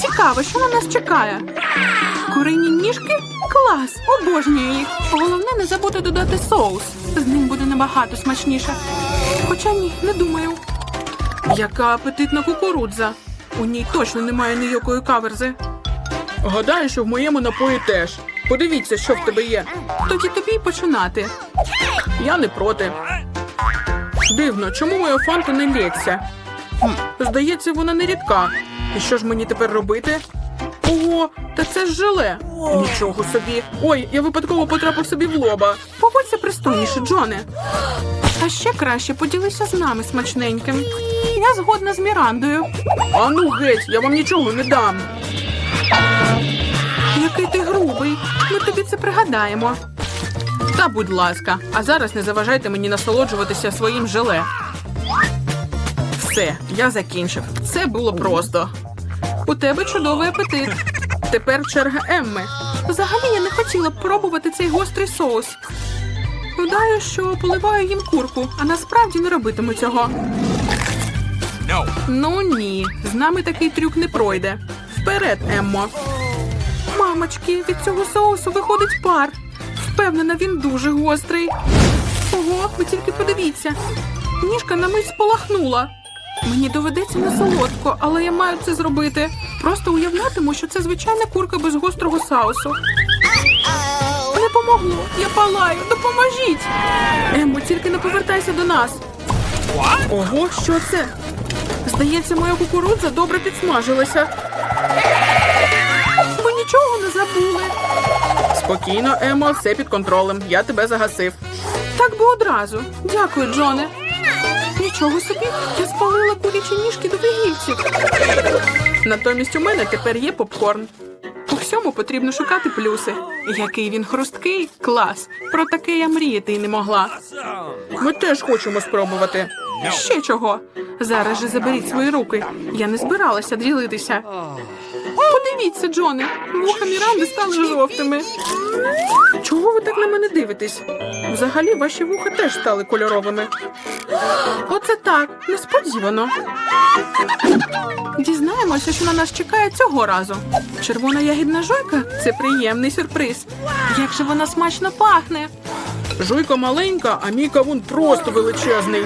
Цікаво, що на нас чекає. Курині ніжки? Клас! Обожнюю їх. Головне не забути додати соус. З ним буде набагато смачніше. Хоча ні, не думаю. Яка апетитна кукурудза. У ній точно немає ніякої каверзи. Гадаю, що в моєму напої теж. Подивіться, що в тебе є. Тоді тобі й починати. Я не проти. Дивно, чому моя фанта не лється? Здається, вона не рідка. І що ж мені тепер робити? Ого, та це ж желе. Нічого собі. Ой, я випадково потрапив собі в лоба. Поводься пристойніше, Джоне. А ще краще поділися з нами смачненьким. Я згодна з Мірандою. А ну геть, я вам нічого не дам. Який ти грубий. Ми тобі це пригадаємо. Та будь ласка, а зараз не заважайте мені насолоджуватися своїм желе. Все, я закінчив. Це було просто. У тебе чудовий апетит. Тепер черга Емми. Взагалі я не хотіла б пробувати цей гострий соус. Гадаю, що поливаю їм курку, а насправді не робитиму цього. Ну ні, з нами такий трюк не пройде. Вперед, Еммо. Мамочки, від цього соусу виходить пар. Впевнена, він дуже гострий. Ого, ви тільки подивіться. Ніжка на мить спалахнула. Мені доведеться не солодко, але я маю це зробити. Просто уявлятиму, що це звичайна курка без гострого соусу. Не помогло, я палаю, допоможіть. Емо, тільки не повертайся до нас. Ого, що це? Здається, моя кукурудза добре підсмажилася. Ви нічого не забули. Спокійно, Емо, все під контролем. Я тебе загасив. Так би одразу. Дякую, Джоне. Нічого собі, я спалила курячі ніжки до вигільців. Натомість у мене тепер є попкорн. У всьому потрібно шукати плюси. Який він хрусткий, клас. Про таке я мріяти й не могла. Ми теж хочемо спробувати. Ще чого? Зараз же заберіть свої руки. Я не збиралася ділитися. Подивіться, Джоне, вуха Міранди стали жовтими. Чого ви так на мене дивитесь? Взагалі, ваші вуха теж стали кольоровими. Оце так, несподівано. Дізнаємося, що на нас чекає цього разу. Червона ягідна жуйка це приємний сюрприз. Як же вона смачно пахне. Жуйка маленька, а мій кавун просто величезний.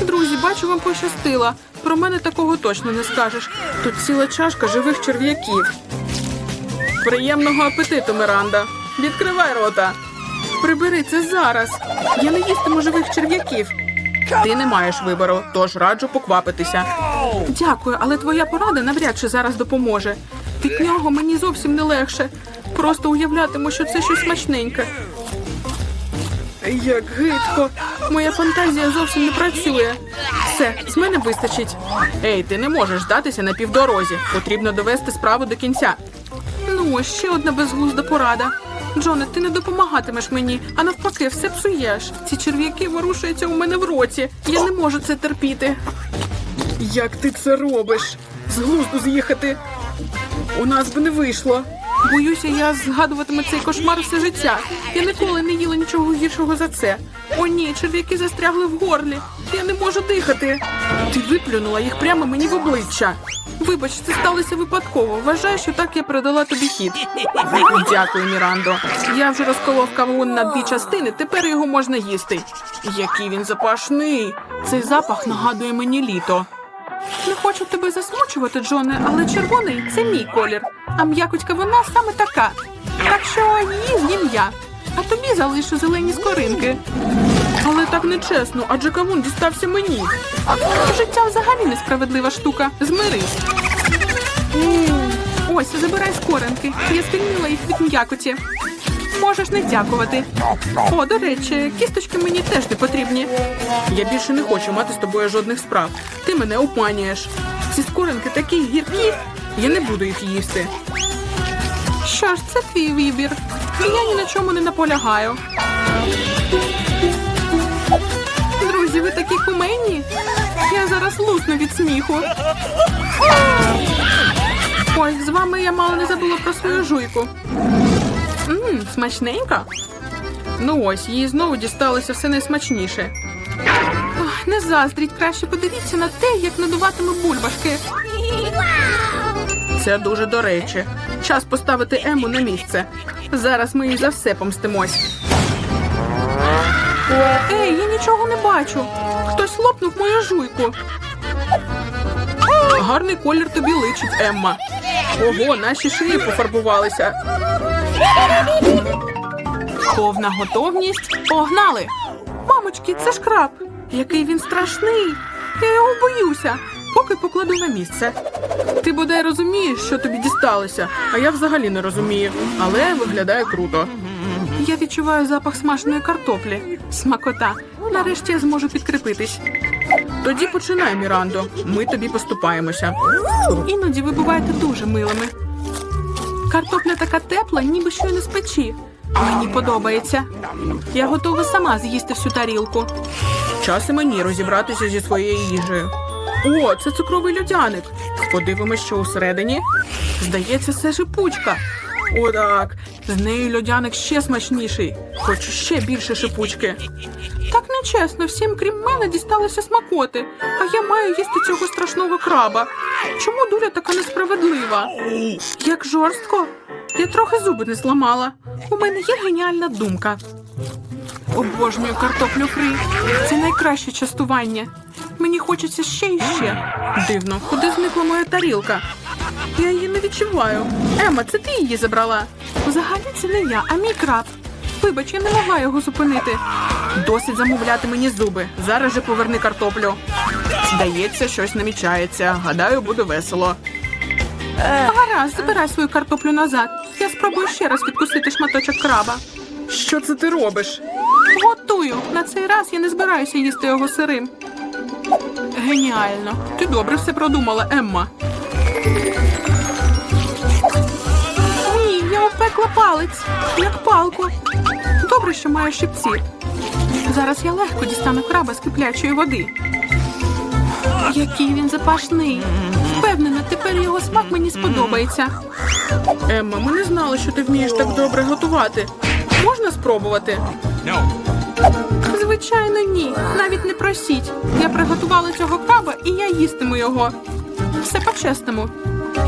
Друзі, бачу, вам пощастило. Про мене такого точно не скажеш. Тут ціла чашка живих черв'яків. Приємного апетиту, Миранда. Відкривай рота. Прибери це зараз. Я не їстиму живих черв'яків. Ти не маєш вибору, тож раджу поквапитися. Дякую, але твоя порада навряд чи зараз допоможе. Від нього мені зовсім не легше. Просто уявлятиму, що це щось смачненьке. Як гидко. Моя фантазія зовсім не працює. Все, з мене вистачить. Ей, ти не можеш здатися на півдорозі. Потрібно довести справу до кінця. Ну, ще одна безглузда порада. Джоне, ти не допомагатимеш мені, а навпаки, все псуєш. Ці черв'яки ворушуються у мене в роті. Я не можу це терпіти. Як ти це робиш? З глузду з'їхати. У нас би не вийшло. Боюся, я згадуватиму цей кошмар все життя. Я ніколи не їла нічого гіршого за це. О, ні, черв'яки застрягли в горлі. Я не можу дихати. Ти виплюнула їх прямо мені в обличчя. Вибач, це сталося випадково. Вважаю, що так я передала тобі хід. Дякую, Мірандо. Я вже розколов кавун на дві частини, тепер його можна їсти. Який він запашний. Цей запах нагадує мені літо. Не хочу тебе засмучувати, Джоне, але червоний це мій колір, а м'якотька вона саме така. Так що її з'їм я, а тобі залишу зелені скоринки. Але так нечесно, адже кавун дістався мені. Життя взагалі несправедлива штука. Змирись. Ось, забирай скоринки. Я звільнила їх від м'якоті. Можеш не дякувати. О, до речі, кісточки мені теж не потрібні. Я більше не хочу мати з тобою жодних справ. Ти мене обманюєш. Ці скоринки такі гіркі. Я не буду їх їсти. Що ж, це твій вибір. Я ні на чому не наполягаю. Друзі, ви такі кумедні. Я зараз лусну від сміху. Ой, з вами я мало не забула про свою жуйку. Ммм, смачненько. Ну ось, їй знову дісталося все найсмачніше. Не заздріть, краще подивіться на те, як надуватиме бульбашки. Це дуже до речі. Час поставити Ему на місце. Зараз ми їй за все помстимось. Ей, я нічого не бачу. Хтось лопнув мою жуйку. Гарний колір тобі личить, Емма. Ого, наші шиї пофарбувалися. Повна готовність. Погнали! Мамочки, це ж краб. Який він страшний. Я його боюся. Поки покладу на місце. Ти бодай розумієш, що тобі дісталося, а я взагалі не розумію. Але виглядає круто. Я відчуваю запах смаженої картоплі. Смакота. Нарешті я зможу підкріпитись. Тоді починай, Мірандо. Ми тобі поступаємося. Іноді ви буваєте дуже милими. Картопля така тепла, ніби щойно з печі. Мені подобається. Я готова сама з'їсти всю тарілку. Час і мені розібратися зі своєю їжею. О, це цукровий льодяник. Подивимось, що усередині. Здається, це шипучка. О, так. З нею льодяник ще смачніший. Хочу ще більше шипучки. Так нечесно, всім крім мене дісталося смакоти, а я маю їсти цього страшного краба. Чому доля така несправедлива? Як жорстко. Я трохи зуби не зламала. У мене є геніальна думка. Обожнюю картоплю фрі. Це найкраще частування. Мені хочеться ще і ще. Дивно, куди зникла моя тарілка? Я її не відчуваю. Ема, це ти її забрала? Взагалі це не я, а мій краб. Вибач, я не могла його зупинити. Досить замовляти мені зуби. Зараз же поверни картоплю. Здається, щось намічається. Гадаю, буде весело. Гаразд, забирай свою картоплю назад. Я спробую ще раз відкусити шматочок краба. Що це ти робиш? Готую. На цей раз я не збираюся їсти його сирим. Геніально. Ти добре все продумала, Емма. Ні, я опекла палець, як палку. Добре, що маю щипці. Зараз я легко дістану краба з киплячої води. Який він запашний. Впевнена, тепер його смак мені сподобається. Емма, ми не знали, що ти вмієш так добре готувати. Можна спробувати? Звичайно, ні. Навіть не просіть. Я приготувала цього краба і я їстиму його. Все по-чесному.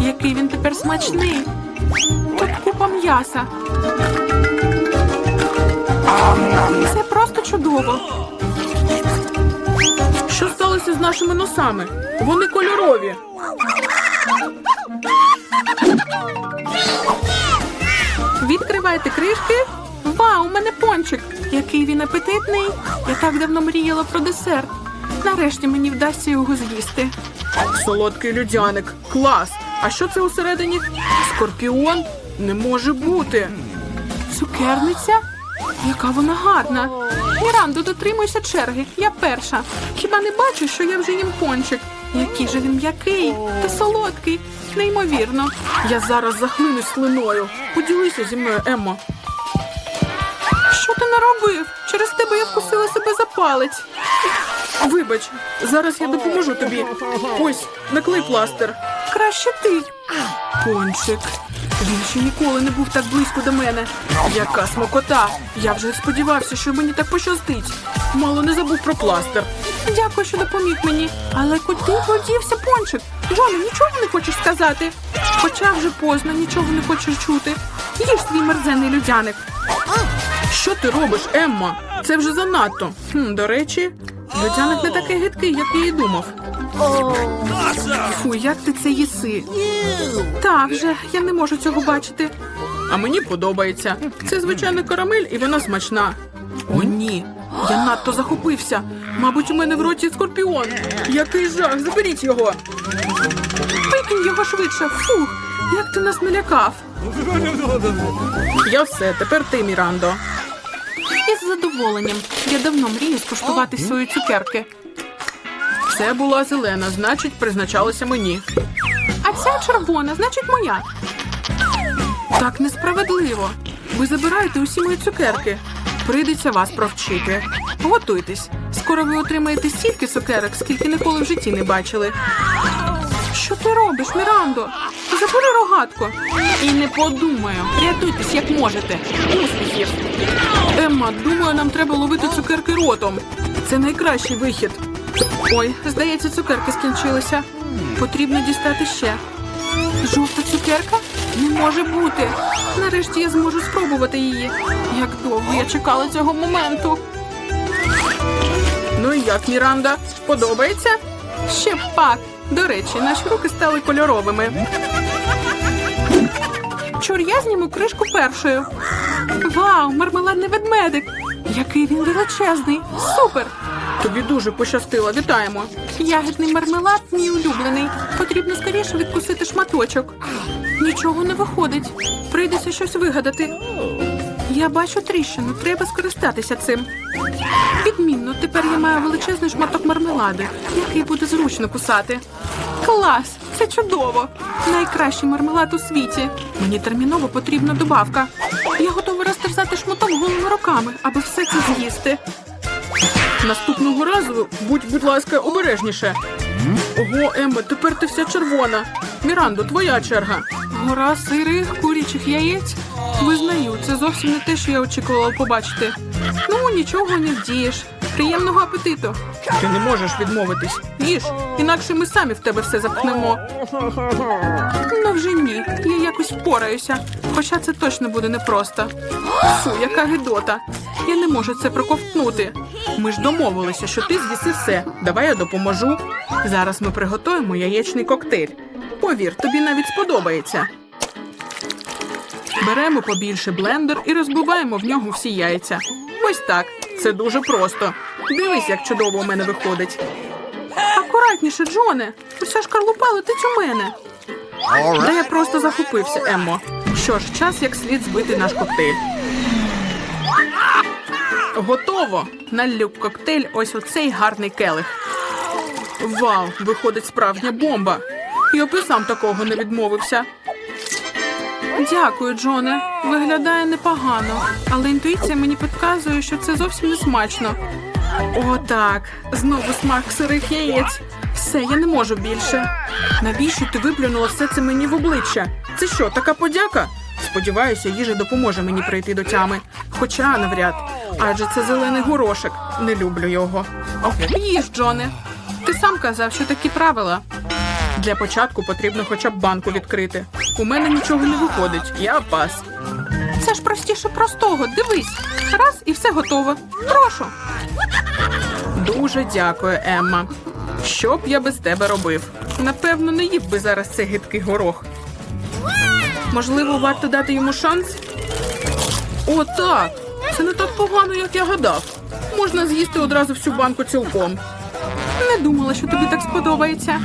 Який він тепер смачний. Тут купа м'яса. Це просто чудово. Що сталося з нашими носами? Вони кольорові. Відкривайте кришки. Вау, у мене пончик. Який він апетитний. Я так давно мріяла про десерт. Нарешті мені вдасться його з'їсти. Солодкий людяник. Клас. А що це усередині? Скорпіон? Не може бути. Цукерниця? Яка вона гарна. Мірандо, дотримуйся черги. Я перша. Хіба не бачиш, що я вже їм пончик? Який же він м'який та солодкий. Неймовірно. Я зараз захлинусь слиною. Поділися зі мною, Еммо. Наробив? Через тебе я вкусила себе за палець. Вибач, зараз я допоможу тобі. Ось, наклей пластир. Краще ти. Пончик. Він ще ніколи не був так близько до мене. Яка смокота! Я вже сподівався, що мені так пощастить. Мало не забув про пластир. Дякую, що допоміг мені. Але куди подівся пончик? Джоне, нічого не хочеш сказати? Хоча вже поздно, нічого не хочеш чути. Їж свій мерзений людяник. Що ти робиш, Емма? Це вже занадто. Хм, до речі, людяник не такий гидкий, як я і думав. Фу, як ти це їси? Так вже, я не можу цього бачити. А мені подобається. Це звичайна карамель і вона смачна. О, ні. Я надто захопився. Мабуть, у мене в роті скорпіон. Який жах, заберіть його. Викинь його швидше. Фух, як ти нас налякав. Я все, тепер ти, Мірандо. Із задоволенням. Я давно мрію скуштувати свої цукерки. Це була зелена, значить, призначалася мені. А ця червона, значить, моя. Так несправедливо. Ви забираєте усі мої цукерки. Прийдеться вас провчити. Готуйтесь. Скоро ви отримаєте стільки цукерок, скільки ніколи в житті не бачили. Що ти робиш, Мірандо? Забери рогатку. І не подумаю. Рятуйтесь, як можете. Успіхів. Емма, думаю, нам треба ловити цукерки ротом. Це найкращий вихід. Ой, здається, цукерки скінчилися. Потрібно дістати ще. Жовта цукерка? Не може бути. Нарешті я зможу спробувати її. Як довго я чекала цього моменту. Ну і як, Міранда? Подобається? Ще пак. До речі, наші руки стали кольоровими. Чур, я зніму кришку першою. Вау, мармеладний ведмедик! Який він величезний! Супер! Тобі дуже пощастило, вітаємо. Ягідний мармелад мій улюблений. Потрібно скоріше відкусити шматочок. Нічого не виходить. Прийдеться щось вигадати. Я бачу тріщину, треба скористатися цим. Відмінно, тепер я маю величезний шматок мармелади, який буде зручно кусати. Клас! Це чудово! Найкращий мармелад у світі. Мені терміново потрібна добавка. Я готова розтерзати шматок голими руками, аби все це з'їсти. Наступного разу будь, будь ласка, обережніше. Ого, Емма, тепер ти вся червона. Мірандо, твоя черга. Гора сирих курячих яєць. Визнаю, це зовсім не те, що я очікувала побачити. Ну, нічого не вдієш. Приємного апетиту. Ти не можеш відмовитись. Їж, інакше ми самі в тебе все запхнемо. Ну вже ні, я якось впораюся. Хоча це точно буде непросто. Фу, яка гидота. Я не можу це проковтнути. Ми ж домовилися, що ти з'їси все. Давай я допоможу. Зараз ми приготуємо яєчний коктейль. Повір, тобі навіть сподобається. Беремо побільше блендер і розбиваємо в нього всі яйця. Ось так. Це дуже просто. Дивись, як чудово у мене виходить. Акуратніше, Джоне. Уся шкарлупа летить у мене. Та я просто захопився, Еммо. Що ж, час як слід збити наш коктейль. Готово! Наллю в коктейль ось у цей гарний келих. Вау, виходить справжня бомба. Я б сам такого не відмовився. Дякую, Джоне. Виглядає непогано, але інтуїція мені підказує, що це зовсім не смачно. О, так. Знову смак сирих яєць. Все, я не можу більше. Навіщо ти виплюнула все це мені в обличчя? Це що, така подяка? Сподіваюся, їжа допоможе мені прийти до тями. Хоча навряд. Адже це зелений горошек. Не люблю його. Їж, Джоне. Ти сам казав, що такі правила. Для початку потрібно хоча б банку відкрити. У мене нічого не виходить, я пас. Це ж простіше простого. Дивись. Раз і все готово. Прошу. Дуже дякую, Емма. Що б я без тебе робив? Напевно, не їв би зараз цей гидкий горох. Можливо, варто дати йому шанс? О, так. Це не так погано, як я гадав. Можна з'їсти одразу всю банку цілком. Не думала, що тобі так сподобається.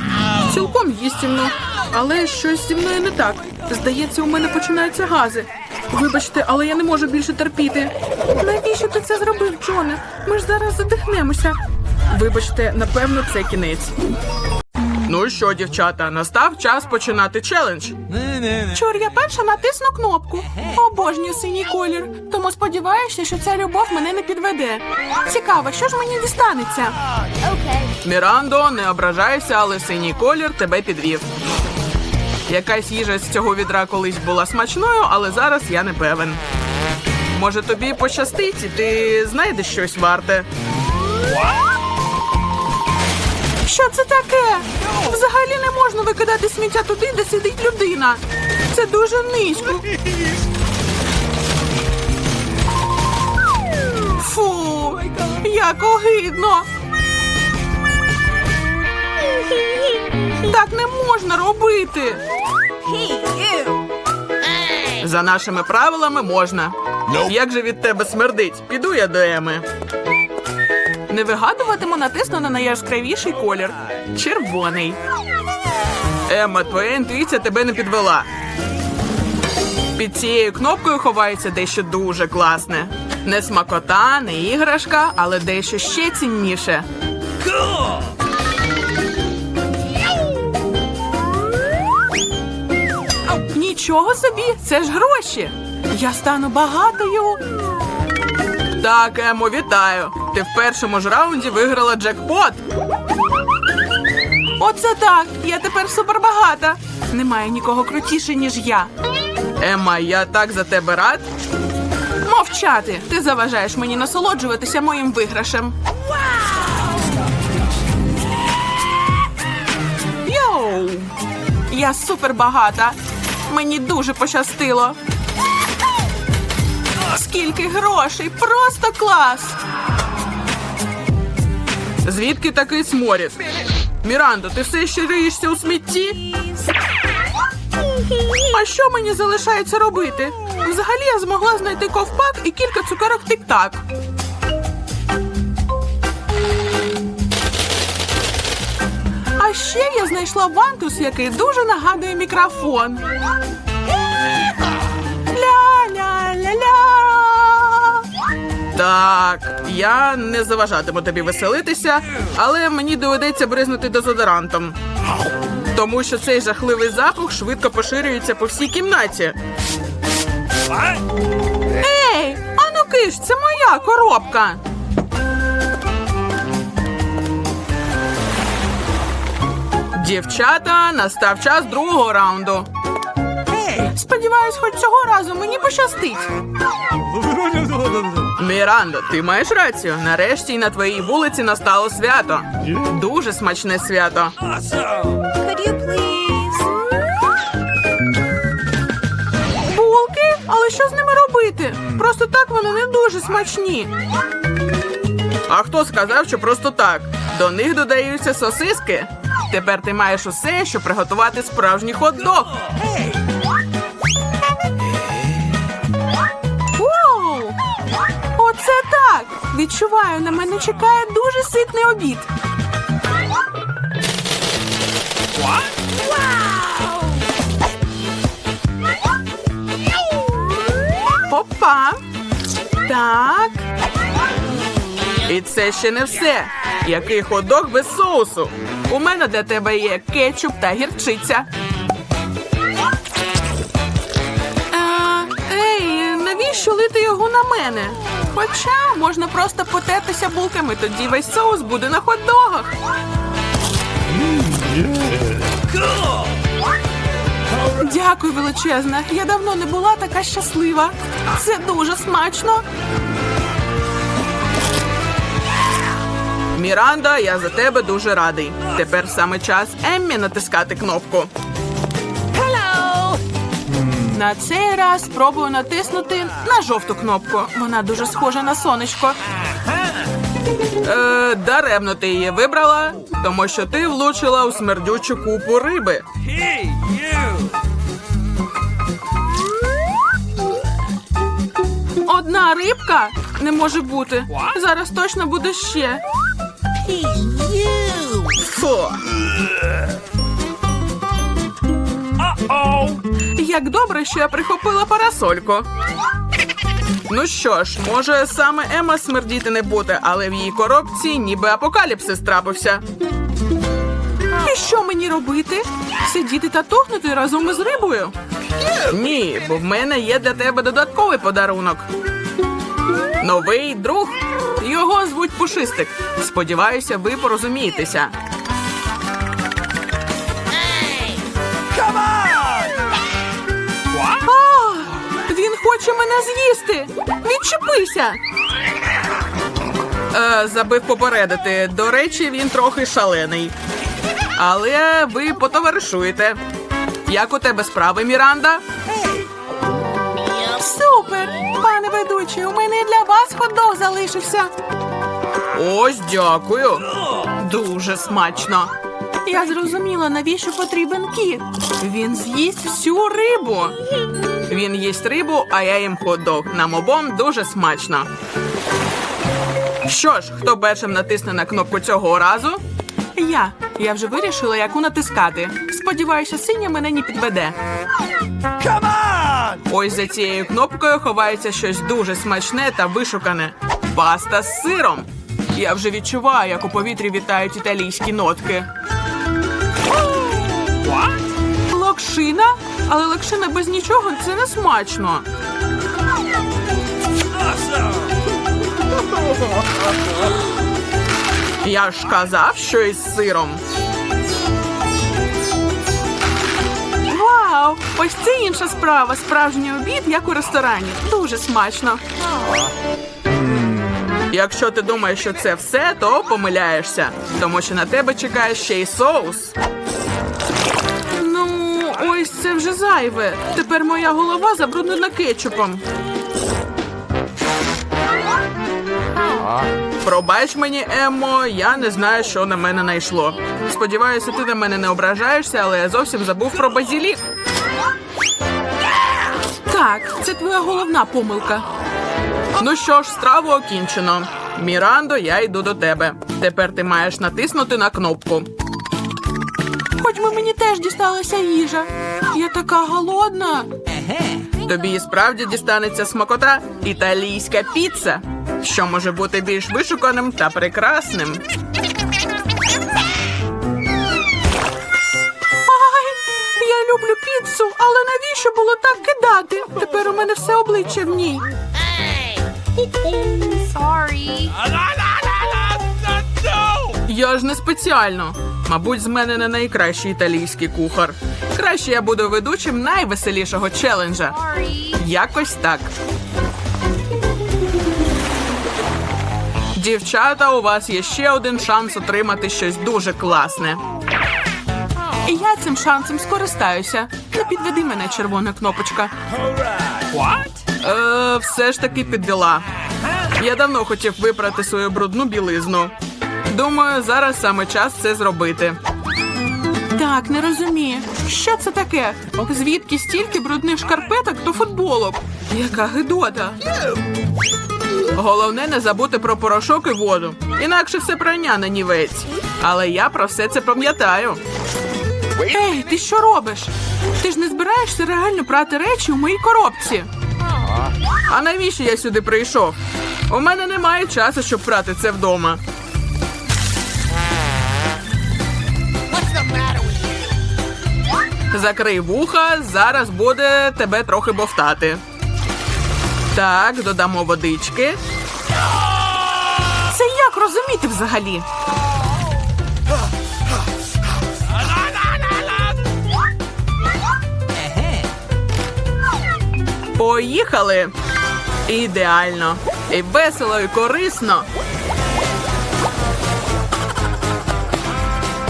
Цілком їстівно. Але щось зі мною не так. Здається, у мене починаються гази. Вибачте, але я не можу більше терпіти. Навіщо ти це зробив, Джоне? Ми ж зараз задихнемося. Вибачте, напевно, це кінець. Ну що, дівчата, настав час починати челендж. Чур, я перша натисну кнопку. Обожнюю синій колір. Тому сподіваюся, що ця любов мене не підведе. Цікаво, що ж мені дістанеться? Мірандо, не ображайся, але синій колір тебе підвів. Якась їжа з цього відра колись була смачною, але зараз я не певен. Може, тобі пощастить, і ти знайдеш щось варте. Що це таке? Взагалі не можна викидати сміття туди, де сидить людина. Це дуже низько. Фу, як огидно. Так не можна робити. За нашими правилами можна. Як же від тебе смердить? Піду я до Еми. Не вигадуватиму, натисну на найяскравіший колір. Червоний. Емма, твоя інтуїція тебе не підвела. Під цією кнопкою ховається дещо дуже класне. Не смакота, не іграшка, але дещо ще цінніше. Нічого собі, це ж гроші. Я стану багатою. Так, Емо, вітаю. Ти в першому ж раунді виграла джекпот. Оце так. Я тепер супербагата. Немає нікого крутіше, ніж я. Емма, я так за тебе рад. Мовчати. Ти заважаєш мені насолоджуватися моїм виграшем. Йоу! Я супер багата. Мені дуже пощастило. Скільки грошей! Просто клас! Звідки такий сморід? Мірандо, ти все ще риєшся у смітті? А що мені залишається робити? Взагалі я змогла знайти ковпак і кілька цукерок тик-так. Ще я знайшла вантус, який дуже нагадує мікрофон. Ля-ля-ля-ля. Так, я не заважатиму тобі веселитися, але мені доведеться бризнути дезодорантом. Тому що цей жахливий запах швидко поширюється по всій кімнаті. Ей, ану киш, це моя коробка. Дівчата, настав час другого раунду. Сподіваюсь, хоч цього разу мені пощастить. Мірандо, ти маєш рацію. Нарешті на твоїй вулиці настало свято. Дуже смачне свято. Булки? Але що з ними робити? Просто так вони не дуже смачні. А хто сказав, що просто так? До них додаються сосиски. Тепер ти маєш усе, щоб приготувати справжній хот-дог. Оце так! Відчуваю, на мене чекає дуже ситний обід. Опа. Так. І це ще не все. Який ходок без соусу. У мене для тебе є кетчуп та гірчиця. А, навіщо лити його на мене? Хоча можна просто потертися булками, тоді весь соус буде на хот-догах. Дякую, величезна. Я давно не була така щаслива. Це дуже смачно. Міранда, я за тебе дуже радий. Тепер саме час Еммі натискати кнопку. Hello. На цей раз спробую натиснути на жовту кнопку. Вона дуже схожа на сонечко. Е, даремно ти її вибрала, тому що ти влучила у смердючу купу риби. Hey! Одна рибка не може бути. Зараз точно буде ще. Hey, you. Фу. Uh-oh! Як добре, що я прихопила парасольку. Ну що ж, може саме Ема смердіти не буде, але в її коробці ніби апокаліпсис трапився. І що мені робити? Сидіти та тухнути разом із рибою? Ні, бо в мене є для тебе додатковий подарунок. Новий друг. Його звуть Пушистик. Сподіваюся, ви порозумієтеся. А, він хоче мене з'їсти. Відчепися. Е, забив попередити. До речі, він трохи шалений. Але ви потоваришуєте. Як у тебе справи, Міранда? Супер! Пане ведучий, у мене і для вас хот-дог залишився. Ось дякую. Дуже смачно. Я зрозуміла, навіщо потрібен кіт. Він з'їсть всю рибу. Він їсть рибу, а я їм хот-дог. Нам обом дуже смачно. Що ж, хто першим натисне на кнопку цього разу? Я. Я вже вирішила, яку натискати. Сподіваюся, синя мене не підведе. Ось за цією кнопкою ховається щось дуже смачне та вишукане. Паста з сиром. Я вже відчуваю, як у повітрі вітають італійські нотки. Локшина? Але локшина без нічого це не смачно. Я ж казав, що із сиром. Вау! Ось це інша справа. Справжній обід, як у ресторані. Дуже смачно. Якщо ти думаєш, що це все, то помиляєшся, тому що на тебе чекає ще й соус. Ну, ось це вже зайве. Тепер моя голова забруднена кетчупом. Пробач мені, Еммо, я не знаю, що на мене найшло. Сподіваюся, ти на мене не ображаєшся, але я зовсім забув про базілік. Так, це твоя головна помилка. Ну що ж, страву окінчено. Мірандо, я йду до тебе. Тепер ти маєш натиснути на кнопку. Хоч би мені теж дісталася їжа. Я така голодна. Тобі і справді дістанеться смакота італійська піца, що може бути більш вишуканим та прекрасним. Навіщо було так кидати? Тепер у мене все обличчя в ній. Sorry. Я ж не спеціально. Мабуть, з мене не найкращий італійський кухар. Краще я буду ведучим найвеселішого челенджа. Якось так. Дівчата, у вас є ще один шанс отримати щось дуже класне. І я цим шансом скористаюся. Не підведи мене, червона кнопочка. What? Е, все ж таки підвела. Я давно хотів випрати свою брудну білизну. Думаю, зараз саме час це зробити. Так, не розумію. Що це таке? Звідки стільки брудних шкарпеток до футболок? Яка гидота. Головне не забути про порошок і воду. Інакше все прання на нівець. Але я про все це пам'ятаю. Ей, ти що робиш? Ти ж не збираєшся реально прати речі у моїй коробці. А навіщо я сюди прийшов? У мене немає часу, щоб прати це вдома. Закрий вуха, зараз буде тебе трохи бовтати. Так, додамо водички. Це як розуміти взагалі? Поїхали! Ідеально! І весело, і корисно.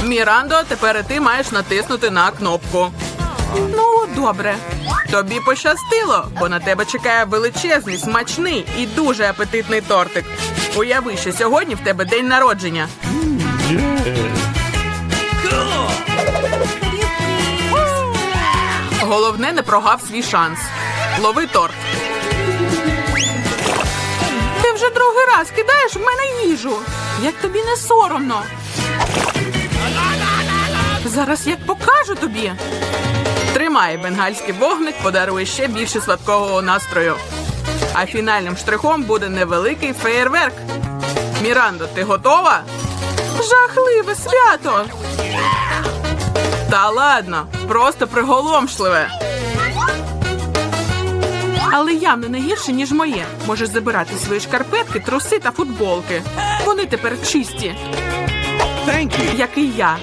Мірандо, тепер ти маєш натиснути на кнопку. Ну, добре. Тобі пощастило, бо на тебе чекає величезний, смачний і дуже апетитний тортик. Уяви, що сьогодні в тебе день народження. Головне, не прогав свій шанс. Лови торт. Ти вже другий раз кидаєш в мене їжу. Як тобі не соромно. Зараз як покажу тобі. Тримай бенгальський вогник, подарує ще більше сладкого настрою. А фінальним штрихом буде невеликий феєрверк. Мірандо, ти готова? Жахливе свято. Та ладно, просто приголомшливе. Але явно не гірше, ніж моє. Можеш забирати свої шкарпетки, труси та футболки. Вони тепер чисті, як і я.